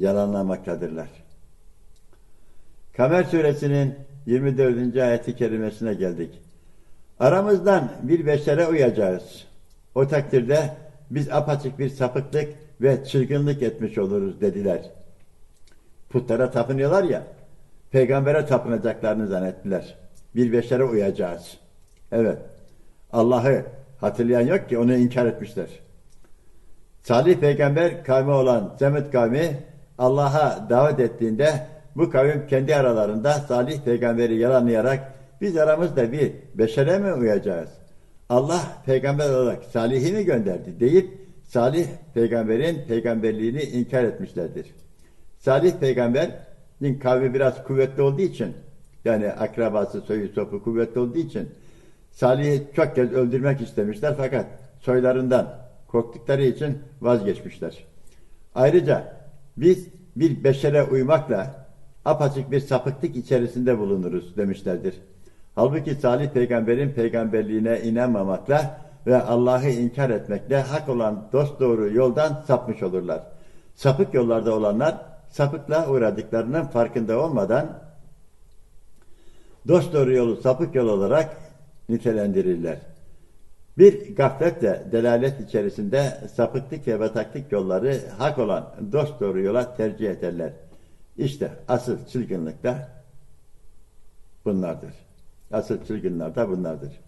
yalanlamaktadırlar. Kamer suresinin 24. ayeti kerimesine geldik. Aramızdan bir beşere uyacağız. O takdirde biz apaçık bir sapıklık ve çılgınlık etmiş oluruz dediler. Putlara tapınıyorlar ya, peygambere tapınacaklarını zannettiler. Bir beşere uyacağız. Evet, Allah'ı hatırlayan yok ki onu inkar etmişler. Salih peygamber kavmi olan Semud kavmi Allah'a davet ettiğinde bu kavim kendi aralarında Salih peygamberi yalanlayarak biz aramızda bir beşere mi uyacağız? Allah peygamber olarak Salih'i mi gönderdi deyip Salih peygamberin peygamberliğini inkar etmişlerdir. Salih peygamberin kavmi biraz kuvvetli olduğu için yani akrabası soyu sopu kuvvetli olduğu için Salih'i çok kez öldürmek istemişler fakat soylarından korktukları için vazgeçmişler. Ayrıca biz bir beşere uymakla apaçık bir sapıklık içerisinde bulunuruz demişlerdir. Halbuki Salih peygamberin peygamberliğine inanmamakla ve Allah'ı inkar etmekle hak olan dost doğru yoldan sapmış olurlar. Sapık yollarda olanlar sapıkla uğradıklarının farkında olmadan dost doğru yolu sapık yol olarak nitelendirirler. Bir gafletle delalet içerisinde sapıklık ve bataklık yolları hak olan dost doğru yola tercih ederler. İşte asıl çılgınlık da bunlardır. Asıl çılgınlar da bunlardır.